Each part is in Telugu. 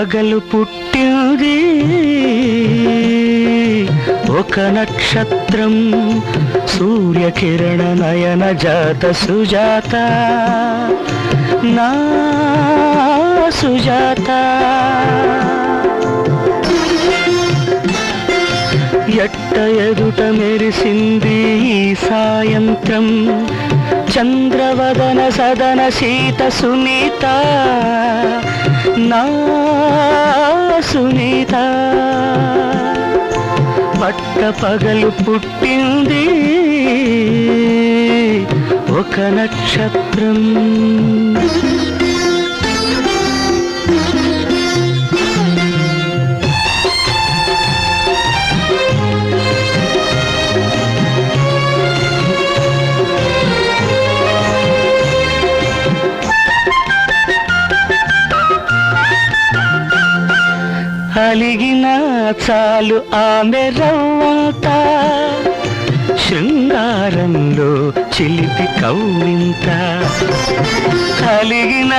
పగలు పుట్టింది. ఒక నక్షత్రం సూర్యకిరణ నయన జాత సుజాత. నా సుజాత. ఎట్ట ఎదుట మెరిసింది ఈ సాయంత్రం? చంద్రవదన సదన సీత సునీత. నా సునీత. పట్ట పగలు పుట్టింది ఒక నక్షత్రం. అలిగిన చాలు ఆమె రవ్వంత. శృంగారంలో చిలిపి కవ్వింత. కలిగిన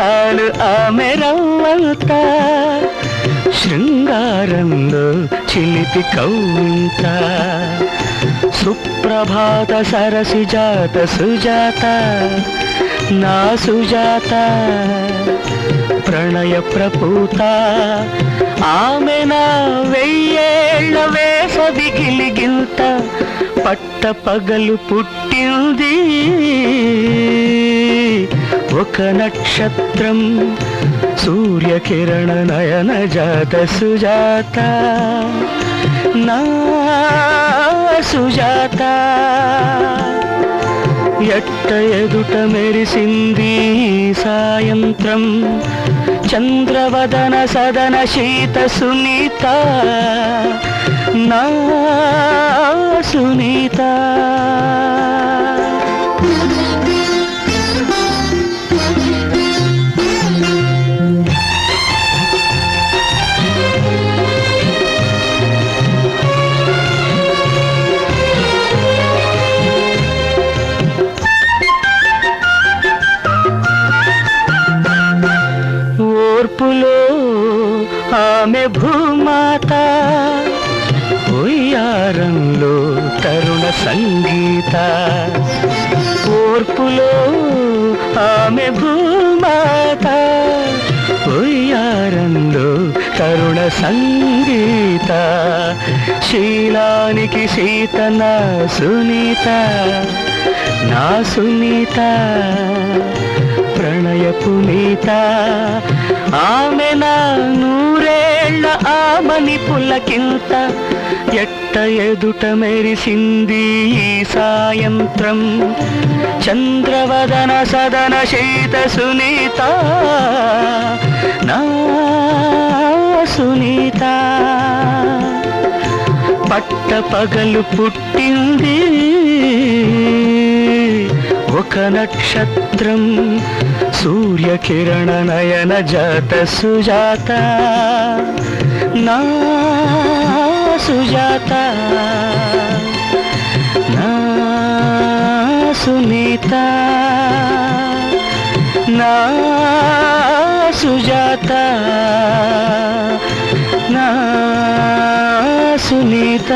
చాలు ఆమె రవ్వంత. శృంగారంలో చిలిపి కవ్వింత. సుప్రభాత సరసి జాత సుజాత. నా సుజాత ప్రణయ ప్రపూత ఆమె నా వెయ్యేళ్ళ వేసవి గిలిగింత పట్ట పగలు పుట్టింది. ఒక నక్షత్రం సూర్యకిరణ నయన జాత సుజాత. నా సుజాత ఎట్ట ఎదుట మెరిసింది సాయంత్రం. చంద్రవదన సదన శీత సునీత. నా ఆమె భూమాత. ఉయ్యారంలో తరుణ సంగీత. ఓర్పులో ఆమె భూమాత. ఉయ్యారంలో తరుణ సంగీత. శీలానికి సీత నా సునీత. నా సునీత. ప్రణయ పునీత ఆ పులకింత ఎట్ట ఎదుట మెరిసింది ఈ సాయంత్రం. చంద్రవదన సదన శీత సునీత నా సునీత. పట్ట పగలు పుట్టింది ఒక నక్షత్రం. సూర్యకిరణ నయన జాత సుజాత నా సుజాత. నా సునీత. నా సుజాత. నా సునీత.